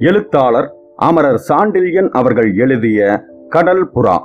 எழுத்தாளர் அமரர் சாண்டில்யன் அவர்கள் எழுதிய கடல் புறா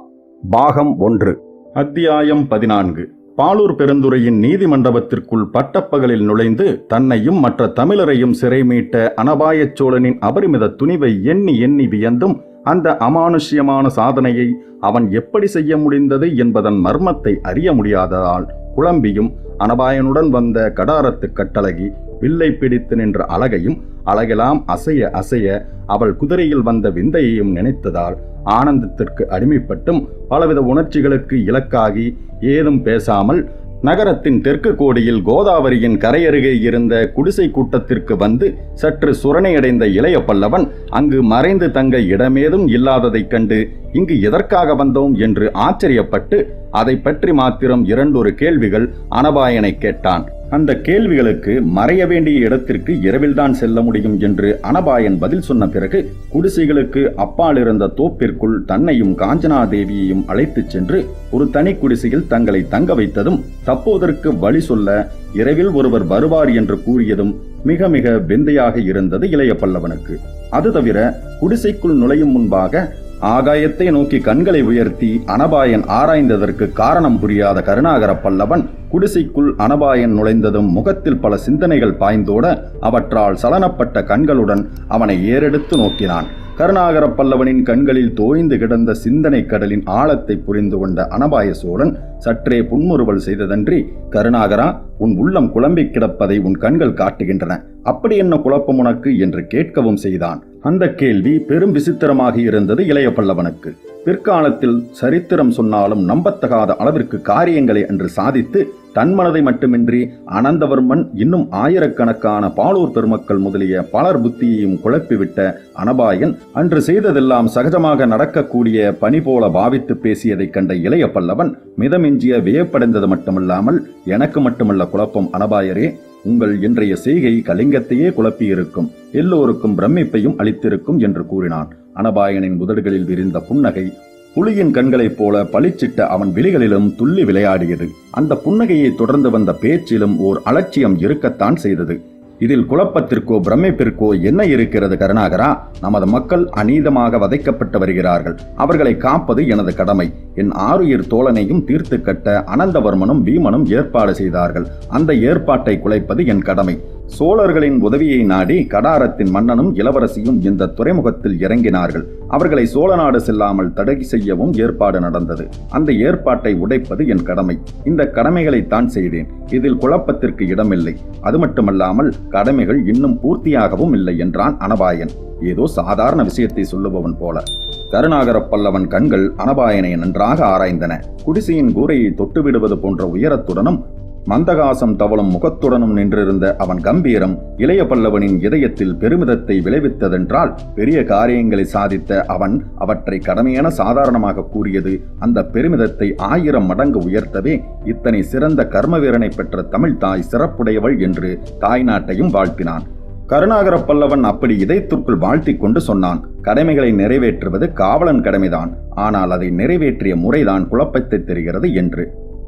பாகம் ஒன்று. அத்தியாயம் பதினான்கு. பாலூர் பெருந்துறையின் நீதிமண்டபத்திற்குள் பட்டப்பகலில் நுழைந்து தன்னையும் மற்ற தமிழரையும் சிறை மீட்ட அனபாயச் சோழனின் அபரிமித துணிவை எண்ணி எண்ணி வியந்தும் அந்த அமானுஷ்யமான சாதனையை அவன் எப்படி செய்ய முடிந்தது என்பதன் மர்மத்தை அறிய முடியாததால் குழம்பியும் அனபாயனுடன் வந்த கடாரத்து கட்டழகி வில்லை பிடித்து நின்ற அழகையும் அழகெல்லாம் அசைய அசைய அவள் குதிரையில் வந்த விந்தையையும் நினைத்ததால் ஆனந்தத்திற்கு அடிமைப்பட்டும் பலவித உணர்ச்சிகளுக்கு இலக்காகி ஏதும் பேசாமல் நகரத்தின் தெற்கு கோடியில் கோதாவரியின் கரையருகே இருந்த குடிசை கூட்டத்திற்கு வந்து சற்று சுரணையடைந்த இளைய பல்லவன் அங்கு மறைந்து தங்க இடமேதும் இல்லாததைக் கண்டு இங்கு எதற்காக வந்தோம் என்று ஆச்சரியப்பட்டு அதை பற்றி மாத்திரம் இரண்டொரு கேள்விகள் அனபாயனை கேட்டான். அந்த கேள்விகளுக்கு மறைய வேண்டிய இடத்திற்கு இரவில்தான் செல்ல முடியும் என்று அனபாயன் பதில் சொன்ன பிறகு குடிசைகளுக்கு அப்பால் இருந்த தோப்பிற்குள் தன்னையும் காஞ்சனாதேவியையும் அழைத்துச் சென்று ஒரு தனி குடிசையில் தங்களை தங்க வைத்ததும் தப்போதற்கு வழி சொல்ல இரவில் ஒருவர் வருவார் என்று கூறியதும் மிக மிக விந்தையாக இருந்தது இளைய பல்லவனுக்கு. அது தவிர குடிசைக்குள் நுழையும் முன்பாக ஆகாயத்தை நோக்கி கண்களை உயர்த்தி அனபாயன் ஆராய்ந்ததற்கு காரணம் புரியாத கருணாகர பல்லவன் குடிசைக்குள் அனபாயன் நுழைந்ததும் முகத்தில் பல சிந்தனைகள் பாய்ந்தோட அவற்றால் சலனப்பட்ட கண்களுடன் அவனை ஏறெடுத்து நோக்கினான். கருணாகர பல்லவனின் கண்களில் தோய்ந்து கிடந்த சிந்தனை கடலின் ஆழத்தை புரிந்து கொண்ட அனபாய சோழன் சற்றே புன்முறுவல் செய்ததன்றி கருணாகரா உன் உள்ளம் குழம்பிக் கிடப்பதை உன் கண்கள் காட்டுகின்றன. அப்படி என்ன குழப்பம் உனக்கு? என்று கேட்கவும் செய்தான். அந்த கேள்வி பெரும் விசித்திரமாக இருந்தது இளைய பல்லவனுக்கு. பிற்காலத்தில் சரித்திரம் சொன்னாலும் நம்பத்தகாத அளவிற்கு காரியங்களை அன்று சாதித்து தன் மனதை மட்டுமின்றி அனந்தவர்மன் இன்னும் ஆயிரக்கணக்கான பாலூர் பெருமக்கள் முதலிய பலர் புத்தியையும் குழப்பிவிட்ட அனபாயன் அன்று செய்ததெல்லாம் சகஜமாக நடக்கக்கூடிய பணி போல பாவித்து பேசியதைக் கண்ட இளைய பல்லவன் மிதமிஞ்சிய வியப்படைந்தது மட்டுமல்லாமல் எனக்கு மட்டுமல்ல குழப்பம் அனபாயரே உங்கள் இன்றைய செய்கை கலிங்கத்தையே குழப்பியிருக்கும் எல்லோருக்கும் பிரமிப்பையும் அளித்திருக்கும் என்று கூறினான். அனபாயனின் உதடுகளில் விரிந்த புன்னகை புலியின் கண்களைப் போல பளிச்சிட்ட அவன் விழிகளிலும் துள்ளி விளையாடியது. அந்த புன்னகையை தொடர்ந்து வந்த பேச்சிலும் ஓர் அலட்சியம் இருக்கத்தான் செய்தது. இதில் குழப்பத்திற்கோ பிரமிப்பிற்கோ என்ன இருக்கிறது கருணாகரா? நமது மக்கள் அநீதமாக வதைக்கப்பட்டு வருகிறார்கள். அவர்களை காப்பது எனது கடமை. என் ஆருயிர் தோழனையும் தீர்த்து கட்ட அனந்தவர்மனும் பீமனும் ஏற்பாடு செய்தார்கள். அந்த ஏற்பாட்டை குலைப்பது என் கடமை. சோழர்களின் உதவியை நாடி கடாரத்தின் மன்னனும் இளவரசியும் இந்த துறைமுகத்தில் இறங்கினார்கள். அவர்களை சோழ நாடு செல்லாமல் தடை செய்யவும் ஏற்பாடு நடந்தது. அந்த ஏற்பாட்டை உடைப்பது என் கடமை. இந்த கடமைகளைத்தான் செய்தேன். இதில் குழப்பத்திற்கு இடமில்லை. அது மட்டுமல்லாமல் கடமைகள் இன்னும் பூர்த்தியாகவும் இல்லை என்றான் அனபாயன். ஏதோ சாதாரண விஷயத்தை சொல்லுபவன் போல. கருணாகர பல்லவன் கண்கள் அனபாயனை நன்றாக ஆராய்ந்தன. குடிசையின் கூரையை தொட்டுவிடுவது போன்ற உயரத்துடனும் மந்தகாசம் தவளும் முகத்துடனும் நின்றிருந்த அவன் கம்பீரம் இளைய பல்லவனின் இதயத்தில் பெருமிதத்தை விளைவித்ததென்றால் பெரிய காரியங்களை சாதித்த அவன் அவற்றை கடமையான சாதாரணமாக கூறியது அந்த பெருமிதத்தை ஆயிரம் மடங்கு உயர்த்தவே இத்தனை சிறந்த கர்மவீரனை பெற்ற தமிழ் தாய் சிறப்புடையவள் என்று தாய்நாட்டையும் வாழ்த்தினான். கருணாகர பல்லவன் அப்படி இதயத்திற்குள் வாழ்த்திக் கொண்டு சொன்னான் கடமைகளை நிறைவேற்றுவது காவலன் கடமைதான் ஆனால் அதை நிறைவேற்றிய முறைதான் குழப்பத்தை தெரிகிறது என்று.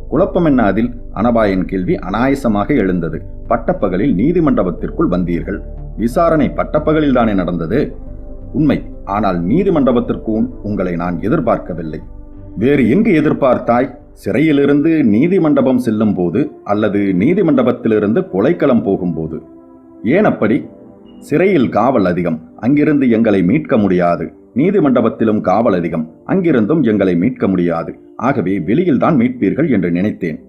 குழப்பம் என்ன அதில் அனபாயன் கேள்வி அனாயசமாக எழுந்தது. பட்டப்பகலில் நீதிமண்டபத்திற்குள் வந்தீர்கள். விசாரணை பட்டப்பகலில் தானே நடந்தது? உண்மை. ஆனால் நீதிமண்டபத்திற்கும் உங்களை நான் எதிர்பார்க்கவில்லை. வேறு எங்கு எதிர்பார்த்தாய்? சிறையிலிருந்து நீதிமண்டபம் செல்லும் போது அல்லது நீதிமண்டபத்திலிருந்து கொலைக்களம் போகும்போது? ஏன் அப்படி சிறையில் காவல் அதிகம். அங்கிருந்து எங்களை மீட்க முடியாது. நீதிமண்டபத்திலும் காவல் அதிகம். அங்கிருந்தும் எங்களை மீட்க முடியாது. ஆகவே வெளியில்தான் மீட்பீர்கள் என்று நினைத்தேன்.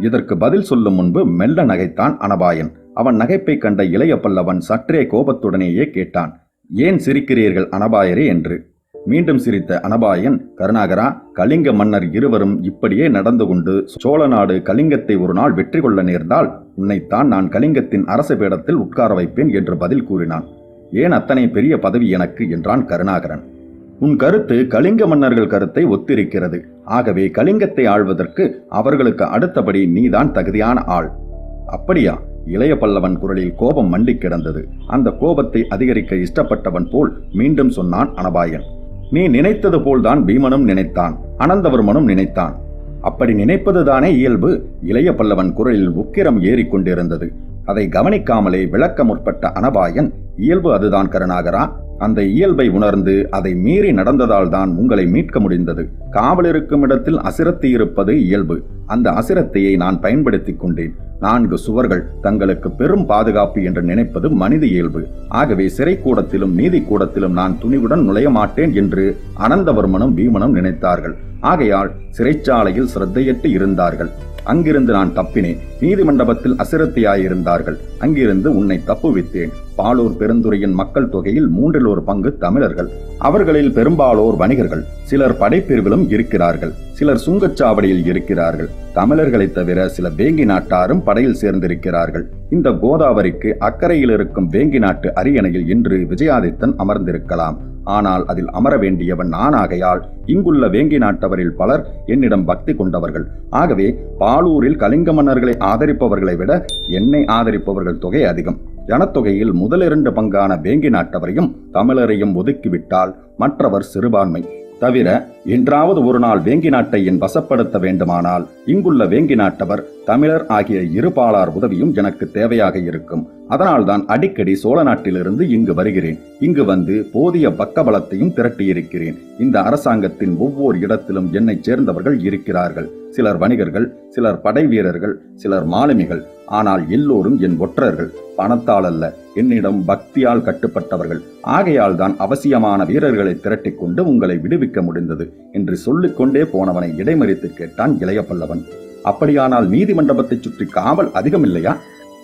இதற்கு பதில் சொல்லும் முன்பு மெல்ல நகைத்தான் அனபாயன். அவன் நகைப்பை கண்ட இளைய பல்லவன் சற்றே கோபத்துடனேயே கேட்டான். ஏன் சிரிக்கிறீர்கள் அனபாயரே? என்று. மீண்டும் சிரித்த அனபாயன் கருணாகரா கலிங்க மன்னர் இருவரும் இப்படியே நடந்து கொண்டு சோழ நாடு கலிங்கத்தை ஒரு நாள் வெற்றி கொள்ள நேர்ந்தால் உன்னைத்தான் நான் கலிங்கத்தின் அரச பீடத்தில் உட்கார வைப்பேன் என்று பதில் கூறினான். ஏன் அத்தனை பெரிய பதவி எனக்கு? என்றான் கருணாகரன். உன் கருத்து கலிங்க மன்னர்கள் கருத்தை ஒத்திருக்கிறது. ஆகவே கலிங்கத்தை ஆள்வதற்கு அவர்களுக்கு அடுத்தபடி நீதான் தகுதியான ஆள். அப்படியா? இளைய பல்லவன் குரலில் கோபம் மண்டிக் கிடந்தது. அந்த கோபத்தை அதிகரிக்க இஷ்டப்பட்டவன் போல் மீண்டும் சொன்னான் அனபாயன். நீ நினைத்தது போல்தான் பீமனும் நினைத்தான். அனந்தவர்மனும் நினைத்தான். அப்படி நினைப்பதுதானே இயல்பு? இளைய பல்லவன் குரலில் உக்கிரம் ஏறிக்கொண்டிருந்தது அதை கவனிக்காமலே விளக்க முற்பட்ட அனபாயன் இயல்பு அதுதான் கருணாகரா. அந்த இயல்பை உணர்ந்து அதை மீறி நடந்ததால் தான் உங்களை மீட்க முடிந்தது. காவல் இருக்கும் இடத்தில் அசிரத்தி இருப்பது இயல்பு. அந்த அசிரத்தையை நான் பயன்படுத்திக் கொண்டேன். நான்கு சுவர்கள் தங்களுக்கு பெரும் பாதுகாப்பு என்று நினைப்பது மனித இயல்பு. ஆகவே சிறை கூடத்திலும் நீதி கூடத்திலும் நான் துணிவுடன் நுழைய மாட்டேன் என்று அனந்தவர்மனும் பீமனும் நினைத்தார்கள். ஆகையால் சிறைச்சாலையில் சிரத்தையற்று இருந்தார்கள். அங்கிருந்து நான் தப்பினேன். நீதிமண்டபத்தில் அசிரத்தியாயிருந்தார்கள். அங்கிருந்து உன்னை தப்புவித்தேன். பாலூர் பெருந்துறையின் மக்கள் தொகையில் மூன்றில் ஒரு பங்கு தமிழர்கள். அவர்களில் பெரும்பாலோர் வணிகர்கள். சிலர் படைப்பிரிவிலும் இருக்கிறார்கள். சிலர் சுங்கச்சாவடியில் இருக்கிறார்கள். தமிழர்களைத் தவிர சில வேங்கி நாட்டாரும் படையில் சேர்ந்திருக்கிறார்கள். இந்த கோதாவரிக்கு அக்கறையில் இருக்கும் வேங்கி நாட்டு அரியணையில் இன்று விஜயாதித்தன் அமர்ந்திருக்கலாம். ஆனால் அதில் அமர வேண்டியவன் நானாகையால் இங்குள்ள வேங்கி நாட்டவரில் பலர் என்னிடம் பக்தி கொண்டவர்கள். ஆகவே பாலூரில் கலிங்க மன்னர்களை ஆதரிப்பவர்களை விட என்னை ஆதரிப்பவர்கள் தொகை அதிகம். ஜனத்தொகையில் முதலிரண்டு பங்கான வேங்கி நாட்டவரையும் தமிழரையும் ஒதுக்கிவிட்டால் மற்றவர் சிறுபான்மை. தவிர என்றாவது ஒரு நாள் வேங்கி நாட்டை என் வசப்படுத்த வேண்டுமானால் இங்குள்ள வேங்கி நாட்டவர் தமிழர் ஆகிய இருபாலார் உதவியும் எனக்கு தேவையாக இருக்கும். அதனால்தான் அடிக்கடி சோழ நாட்டிலிருந்து இங்கு வருகிறேன். இங்கு வந்து போதிய பக்கபலத்தையும் திரட்டியிருக்கிறேன். இந்த அரசாங்கத்தின் ஒவ்வொரு இடத்திலும் என்னைச் சேர்ந்தவர்கள் இருக்கிறார்கள். சிலர் வணிகர்கள் சிலர் படை வீரர்கள் சிலர் மாலுமிகள். ஆனால் எல்லோரும் என் ஒற்றர்கள். பணத்தால் அல்ல என்னிடம் பக்தியால் கட்டுப்பட்டவர்கள். ஆகையால் தான் அவசியமான வீரர்களை திரட்டிக் கொண்டு உங்களை விடுவிக்க முடிந்தது என்று சொல்லிக்கொண்டே போனவனை இடைமறித்து கேட்டான் இளைய பல்லவன். அப்படியானால் நீதிமண்டபத்தை சுற்றி காவல் அதிகமில்லையா?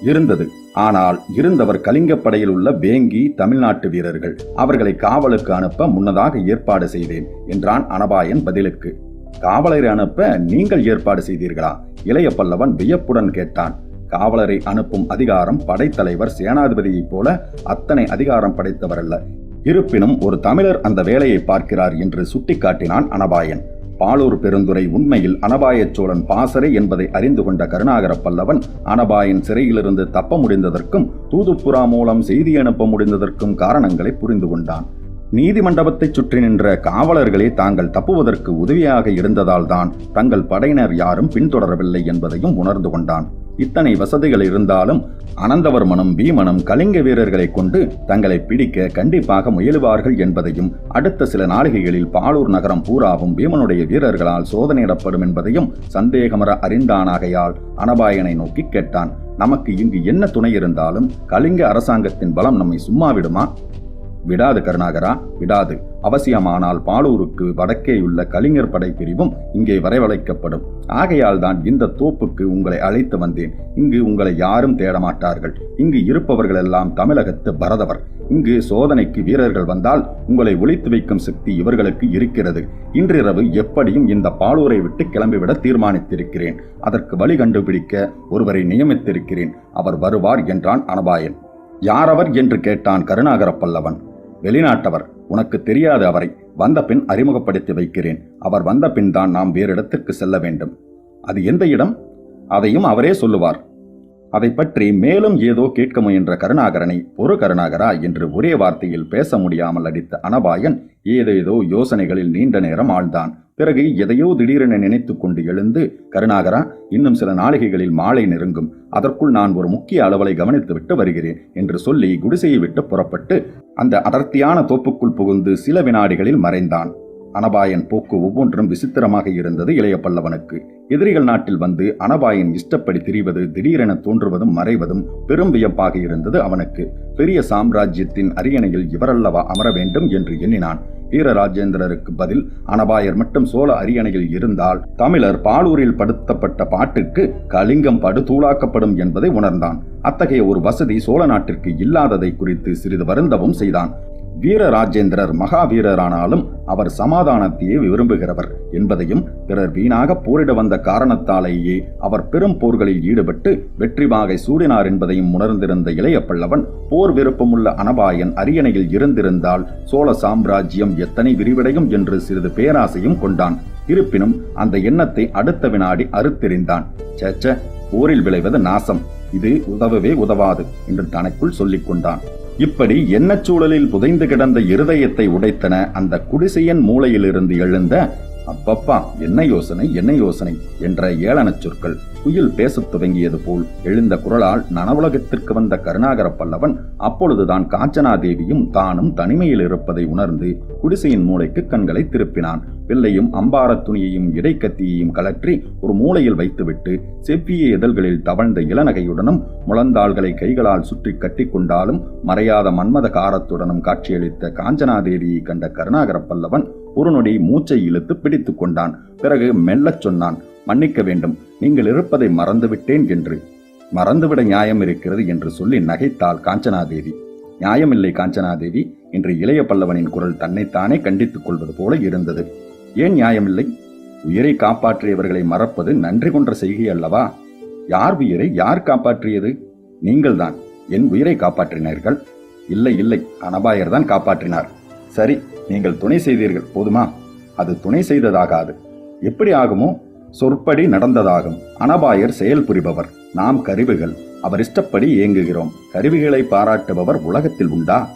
இருந்தது. ஆனால் இருந்தவர் கலிங்கப்படையில் உள்ள வேங்கி தமிழ்நாட்டு வீரர்கள். அவர்களை காவலுக்கு அனுப்ப முன்னதாக ஏற்பாடு செய்தேன் என்றான் அனபாயன் பதிலுக்கு. காவலரை அனுப்ப நீங்கள் ஏற்பாடு செய்தீர்களா? இளைய பல்லவன் வியப்புடன் கேட்டான். காவலரை அனுப்பும் அதிகாரம் படைத்தலைவர் சேனாதிபதியைப் போல அத்தனை அதிகாரம் படைத்தவர் அல்ல இருப்பினும் ஒரு தமிழர் அந்த வேலையை பார்க்கிறார் என்று சுட்டிக்காட்டினான் அனபாயன். பாலூர் பெருந்துரை உண்மையில் அனபாயச் சோழன் பாசறை என்பதை அறிந்து கொண்ட கருணாகர பல்லவன் அனபாயன் சிறையிலிருந்து தப்ப முடிந்ததற்கும் தூதுப்புறா மூலம் செய்தி அனுப்ப முடிந்ததற்கும் காரணங்களை புரிந்து கொண்டான். நீதிமண்டபத்தைச் சுற்றி நின்ற காவலர்களே தாங்கள் தப்புவதற்கு உதவியாக இருந்ததால்தான் தங்கள் படையினர் யாரும் பின்தொடரவில்லை என்பதையும் உணர்ந்து கொண்டான். இத்தனை வசதிகள் இருந்தாலும் அனந்தவர்மனும் பீமனும் கலிங்க வீரர்களை கொண்டு தங்களை பிடிக்க கண்டிப்பாக முயலுவார்கள் என்பதையும் அடுத்த சில நாளிகைகளில் பாலூர் நகரம் பூராவும் பீமனுடைய வீரர்களால் சோதனையிடப்படும் என்பதையும் சந்தேகமர அறிந்தானாகையால் அனபாயனை நோக்கி கேட்டான். நமக்கு இங்கு என்ன துணை இருந்தாலும் கலிங்க அரசாங்கத்தின் பலம் நம்மை சும்மாவிடுமா? விடாது கருணாகரா விடாது. அவசியமானால் பாலூருக்கு வடக்கேயுள்ள கலிங்கர் படை பிரிவும் இங்கே வரவழைக்கப்படும். ஆகையால் தான் இந்த தோப்புக்கு உங்களை அழைத்து வந்தேன். இங்கு உங்களை யாரும் தேடமாட்டார்கள். இங்கு இருப்பவர்களெல்லாம் தமிழகத்து பரதவர். இங்கு சோதனைக்கு வீரர்கள் வந்தால் உங்களை ஒழித்து வைக்கும் சக்தி இவர்களுக்கு இருக்கிறது. இன்றிரவு எப்படியும் இந்த பாலூரை விட்டு கிளம்பிவிட தீர்மானித்திருக்கிறேன். அதற்கு வழி கண்டுபிடிக்க ஒருவரை நியமித்திருக்கிறேன். அவர் வருவார் என்றான் அனபாயன். யாரவர் என்று கேட்டான் கருணாகர பல்லவன். வெளிநாட்டவர் உனக்கு தெரியாது அவரை. வந்த பின் அறிமுகப்படுத்தி வைக்கிறேன். அவர் வந்த பின் தான் நாம் வேறு இடத்துக்கு செல்ல வேண்டும். அது எந்த இடம்? அதையும் அவரே சொல்லுவார். அதை பற்றி மேலும் ஏதோ கேட்க முயன்ற கருணாகரனை ஒரு கருணாகரா? என்று ஒரே வார்த்தையில் பேச முடியாமல் அடித்த அனபாயன் ஏதேதோ யோசனைகளில் நீண்ட நேரம் ஆழ்ந்தான். பிறகு எதையோ திடீரென நினைத்து கொண்டு எழுந்து கருணாகரா இன்னும் சில நாளிகைகளில் மாலை நெருங்கும். அதற்குள் நான் ஒரு முக்கிய அளவலை கவனித்துவிட்டு வருகிறேன் என்று சொல்லி குடிசையை விட்டு புறப்பட்டு அந்த அடர்த்தியான தோப்புக்குள் புகுந்து சில வினாடிகளில் மறைந்தான். அனபாயன் போக்கு ஒவ்வொன்றும் விசித்திரமாக இருந்தது இளைய பல்லவனுக்கு. எதிரிகள் நாட்டில் வந்து அனபாயன் இஷ்டப்படி திரிவது திடீரென தோன்றுவதும் மறைவதும் பெரும் வியப்பாக இருந்தது அவனுக்கு. பெரிய சாம்ராஜ்யத்தின் அரியணையில் இவரல்லவா அமர வேண்டும் என்று எண்ணினான். வீரராஜேந்திரருக்கு பதில் அனபாயர் மட்டும் சோழ அரியணையில் இருந்தால் தமிழர் பாலூரில் படுத்தப்பட்ட பாட்டுக்கு கலிங்கம் படுதூளாக்கப்படும் என்பதை உணர்ந்தான். அத்தகைய ஒரு வசதி சோழ நாட்டிற்கு இல்லாததை குறித்து சிறிது வருந்தவும் செய்தான். வீரராஜேந்திரர் மகாவீரரானாலும் அவர் சமாதானத்தையே விரும்புகிறவர் என்பதையும் பிறர் வீணாக போரிட வந்த காரணத்தாலேயே அவர் பெரும் போர்களில் ஈடுபட்டு வெற்றி வாகை சூடினார் என்பதையும் உணர்ந்திருந்த இளைய பல்லவன் போர் விருப்பமுள்ள அனபாயன் அரியணையில் இருந்திருந்தால் சோழ சாம்ராஜ்யம் எத்தனை விரிவடையும் என்று சிறிது பேராசையும் கொண்டான். இருப்பினும் அந்த எண்ணத்தை அடுத்த வினாடி அறுத்தெறிந்தான். சேச்ச போரில் விளைவது நாசம். இது உதவவே உதவாது என்று தனக்குள் சொல்லிக் கொண்டான் இப்படி எண்ணச் சூழலில் புதைந்து கிடந்த இருதயத்தை உடைத்தன அந்த குடிசையின் மூலையிலிருந்து எழுந்த அப்பப்பா என்ன யோசனை என்ன யோசனை? என்ற ஏளனச் சொற்கள். குயில் பேசத் துவங்கியது போல் எழுந்த குரலால் நனவுலகத்திற்கு வந்த கருணாகர பல்லவன் அப்பொழுதுதான் காஞ்சனாதேவியும் தானும் தனிமையில் இருப்பதை உணர்ந்து குடிசையின் மூளைக்கு கண்களை திருப்பினான். பிள்ளையும் அம்பாரத் துணியையும் இடைக்கத்தியையும் கலற்றி ஒரு மூலையில் வைத்துவிட்டு செவ்விய இதழ்களில் தவழ்ந்த இளநகையுடனும் முழந்தாள்களை கைகளால் சுற்றி கட்டி கொண்டாலும் மறையாத மன்மத காரத்துடனும் காட்சியளித்த காஞ்சனாதேவியை கண்ட கருணாகர பல்லவன் ஒரு நொடி மூச்சை இழுத்து பிடித்துக் கொண்டான். பிறகு மெல்லச் சொன்னான் மன்னிக்க வேண்டும் நீங்கள் இருப்பதை மறந்துவிட்டேன் என்று. மறந்துவிட நியாயம் இருக்கிறது என்று சொல்லி நகைத்தாள் காஞ்சனாதேவி. நியாயமில்லை காஞ்சனாதேவி என்று இளைய பல்லவனின் குரல் தன்னைத்தானே கண்டித்துக் கொள்வது போல இருந்தது. ஏன் நியாயமில்லை? உயிரை காப்பாற்றியவர்களை மறப்பது நன்றி கொன்ற செய்கை அல்லவா? யார் உயிரை யார் காப்பாற்றியது? நீங்கள்தான். என் உயிரை காப்பாற்றினீர்கள்? இல்லை இல்லை அனபாயர் தான் காப்பாற்றினார். சரி நீங்கள் துணை செய்தீர்கள் போதுமா? அது துணை செய்ததாகாது. எப்படி ஆகுமோ? சொற்படி நடந்ததாகும். அனபாயர் செயல் புரிபவர். நாம் கருவிகள். அவர் இஷ்டப்படி இயங்குகிறோம். கருவிகளை பாராட்டுபவர் உலகத்தில் உண்டா?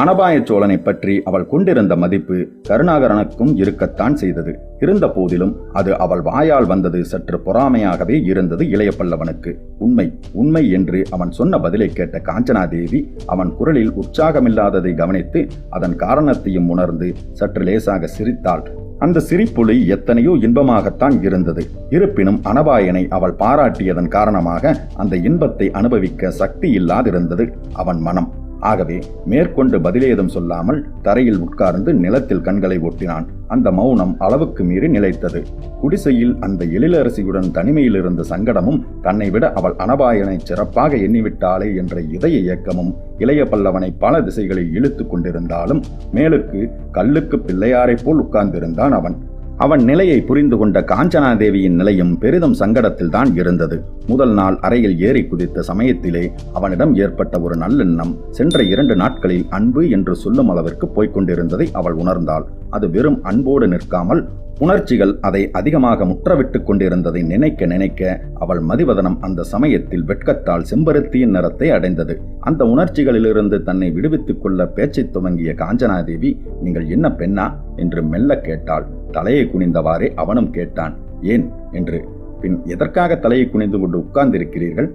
அனபாய சோழனை பற்றி அவள் கொண்டிருந்த மதிப்பு கருணாகரனுக்கும் இருக்கத்தான் செய்தது. இருந்த போதிலும் அது அவள் வாயால் வந்தது சற்று பொறாமையாகவே இருந்தது இளைய பல்லவனுக்கு. உண்மை உண்மை என்று அவன் சொன்ன பதிலை கேட்ட காஞ்சனாதேவி அவன் குரலில் உற்சாகமில்லாததை கவனித்து அதன் காரணத்தையும் உணர்ந்து சற்று லேசாக சிரித்தாள். அந்த சிரிப்புளி எத்தனையோ இன்பமாகத்தான் இருந்தது. இருப்பினும் அனபாயனை அவள் பாராட்டியதன் காரணமாக அந்த இன்பத்தை அனுபவிக்க சக்தி இல்லாதிருந்தது அவன் மனம். ஆகவே மேற்கொண்டு பதிலேதும் சொல்லாமல் தரையில் உட்கார்ந்து நிலத்தில் கண்களை ஒட்டினான் அந்த மௌனம் அளவுக்கு மீறி நிலைத்தது. குடிசையில் அந்த எழிலரசியுடன் தனிமையில் இருந்த சங்கடமும் தன்னை விட அவள் அனபாயனை சிறப்பாக எண்ணிவிட்டாளே என்ற இதய இயக்கமும் இளைய பல்லவனை பல திசைகளில் இழுத்து கொண்டிருந்தாலும் மேலுக்கு கல்லுக்கு பிள்ளையாரைப் போல் உட்கார்ந்திருந்தான் அவன். அவன் நிலையை புரிந்து கொண்ட காஞ்சனாதேவியின் நிலையும் பெரிதும் சங்கடத்தில் தான் இருந்தது. முதல் நாள் அறையில் ஏறி குதித்த சமயத்திலே அவனிடம் ஏற்பட்ட ஒரு நல்லெண்ணம் சென்ற இரண்டு நாட்களில் அன்பு என்று சொல்லும் அளவிற்கு போய்க் கொண்டிருந்ததை அவள் உணர்ந்தாள். அது வெறும் அன்போடு நிற்காமல் உணர்ச்சிகள் அதை அதிகமாக முற்றவிட்டுக் கொண்டிருந்ததை நினைக்க நினைக்க அவள் மதிவதனம் அந்த சமயத்தில் வெட்கத்தால் செம்பருத்தியின் நிறத்தை அடைந்தது. அந்த உணர்ச்சிகளிலிருந்து தன்னை விடுவித்துக் கொள்ள பேச்சைத் துவங்கிய காஞ்சனாதேவி நீங்கள் என்ன பெண்ணா? என்று மெல்ல கேட்டாள். தலையை குனிந்தவாறே அவனும் கேட்டான் ஏன் என்று? பின் எதற்காக தலையை குனிந்து கொண்டு உட்கார்ந்திருக்கிறீர்கள்?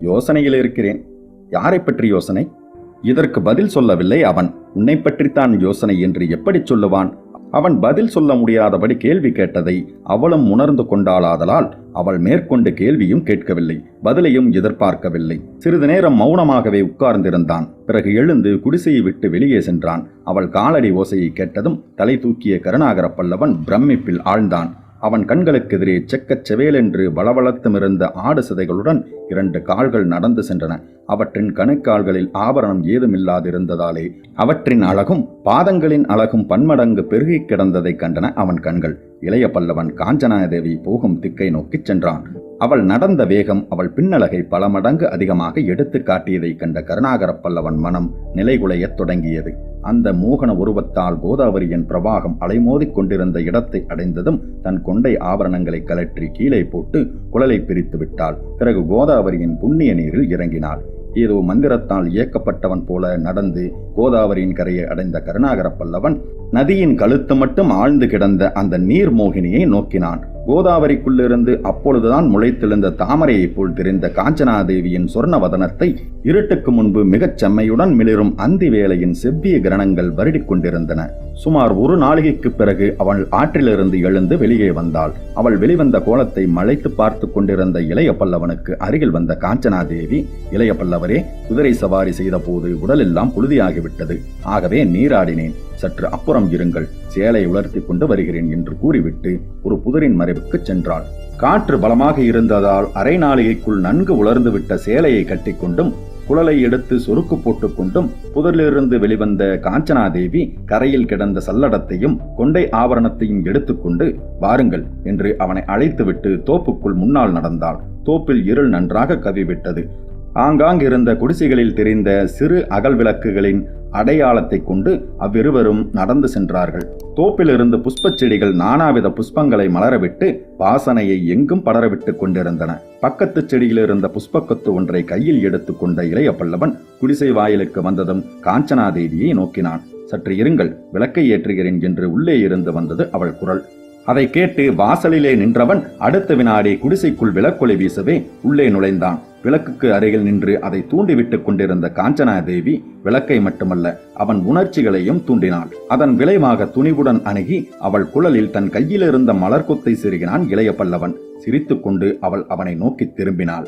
யோசனையில் இருக்கிறேன். யாரை பற்றி யோசனை? இதற்கு பதில் சொல்லவில்லை அவன். உன்னை பற்றித்தான் யோசனை என்று எப்படி சொல்லுவான்? அவன் பதில் சொல்ல முடியாதபடி கேள்வி கேட்டதை அவளும் உணர்ந்து கொண்டாளாதலால் அவள் மேற்கொண்டு கேள்வியும் கேட்கவில்லை பதிலையும் எதிர்பார்க்கவில்லை. சிறிது நேரம் மௌனமாகவே உட்கார்ந்திருந்தான். பிறகு எழுந்து குடிசையை விட்டு வெளியே சென்றான். அவள் காலடி ஓசையை கேட்டதும் தலை தூக்கிய கருணாகர பல்லவன் பிரமிப்பில் ஆழ்ந்தான். அவன் கண்களுக்கெதிரே செக்கச் செவேலென்று வளவளத்துமிருந்த ஆடு சிதைகளுடன் இரண்டு கால்கள் நடந்து சென்றன. அவற்றின் கணுக்கால்களில் ஆபரணம் ஏதுமில்லாதிருந்ததாலே அவற்றின் அழகும் பாதங்களின் அழகும் பன்மடங்கு பெருகி கிடந்ததைக் கண்டன அவன் கண்கள். இளைய பல்லவன் காஞ்சனாதேவி போகும் திக்கை நோக்கிச் சென்றான். அவள் நடந்த வேகம் அவள் பின்னலகை பல மடங்கு அதிகமாக எடுத்து காட்டியதைக் கண்ட கருணாகர பல்லவன் மனம் நிலைகுலையத் தொடங்கியது. அந்த மோகன உருவத்தால் கோதாவரியின் பிரவாகம் அலைமோதிக் கொண்டிருந்த இடத்தை அடைந்ததும் தன் கொண்டை ஆபரணங்களை கலற்றி கீழே போட்டு குழலை பிரித்து விட்டாள். பிறகு கோதாவரியின் புண்ணிய நீரில் இறங்கினாள். ஏதோ மந்திரத்தால் இயக்கப்பட்டவன் போல நடந்து கோதாவரியின் கரையை அடைந்த கருணாகர பல்லவன் நதியின் கழுத்து மட்டும் ஆழ்ந்து கிடந்த அந்த நீர் மோகினியை நோக்கினான். கோதாவரிக்குள்ளிருந்து அப்பொழுதுதான் முளைத்தெழுந்த தாமரையைப் போல் தெரிந்த காஞ்சனாதேவியின் சொர்ணவதனத்தை இருட்டுக்கு முன்பு மிகச் செம்மையுடன் மிளிரும் அந்தி வேளையின் செவ்விய கிரணங்கள் வருடிக் கொண்டிருந்தன. சுமார் ஒரு நாளிகைக்கு பிறகு அவள் ஆற்றிலிருந்து எழுந்து வெளியே வந்தாள். அவள் வெளிவந்த கோலத்தை மலைத்து பார்த்து கொண்டிருந்த இளைய பல்லவனுக்கு அருகில் வந்த காஞ்சனாதேவி இளைய பல்லவரே குதிரை சவாரி செய்த போது உடலெல்லாம் புழுதியாகிவிட்டது. ஆகவே நீராடினேன். சற்று அப்புறம் இருங்கள் சேலை உலர்த்தி கொண்டு வருகிறேன் என்று கூறிவிட்டு ஒரு புதரின் மறைவுக்கு சென்றாள். காற்று பலமாக இருந்ததால் அரை நாளிகைக்குள் நன்கு உலர்ந்துவிட்ட சேலையை கட்டிக்கொண்டும் குழலை எடுத்து சொருக்கு போட்டுக்கொண்டும் புதரிலிருந்து வெளிவந்த காஞ்சனாதேவி கரையில் கிடந்த சல்லடத்தையும் கொண்டை ஆவரணத்தையும் எடுத்துக்கொண்டு வாருங்கள் என்று அவனை அழைத்துவிட்டு தோப்புக்குள் முன்னால் நடந்தாள். தோப்பில் இருள் நன்றாக கவிவிட்டது. ஆங்காங்கிருந்த குடிசைகளில் தெரிந்த சிறு அகல் விளக்குகளின் அடையாளத்தை கொண்டு அவ்விருவரும் நடந்து சென்றார்கள். தோப்பிலிருந்து புஷ்பச் செடிகள் நானாவித புஷ்பங்களை மலரவிட்டு வாசனையை எங்கும் படரவிட்டுக் கொண்டிருந்தன. பக்கத்து செடியில் இருந்த புஷ்பக்கத்து ஒன்றை கையில் எடுத்துக்கொண்ட இளைய பல்லவன் குடிசை வாயிலுக்கு வந்ததும் காஞ்சனாதேவியை நோக்கினான். சற்று இருங்கள் விளக்கை ஏற்றுகிறேன் என்று உள்ளே இருந்து வந்தது அவள் குரல். அதை கேட்டு வாசலிலே நின்றவன் அடுத்த வினாடி குடிசைக்குள் விளக்கொலை வீசவே உள்ளே நுழைந்தான். விளக்குக்கு அருகில் நின்று அதை தூண்டிவிட்டுக் கொண்டிருந்த காஞ்சனா தேவி விளக்கை மட்டுமல்ல அவன் உணர்ச்சிகளையும் தூண்டினாள். அதன் விளைவாக துணிவுடன் அணுகி அவள் குழலில் தன் கையிலிருந்த மலர்கொத்தை சிறுகினான் இளைய பல்லவன். சிரித்துக்கொண்டு அவள் அவனை நோக்கி திரும்பினாள்.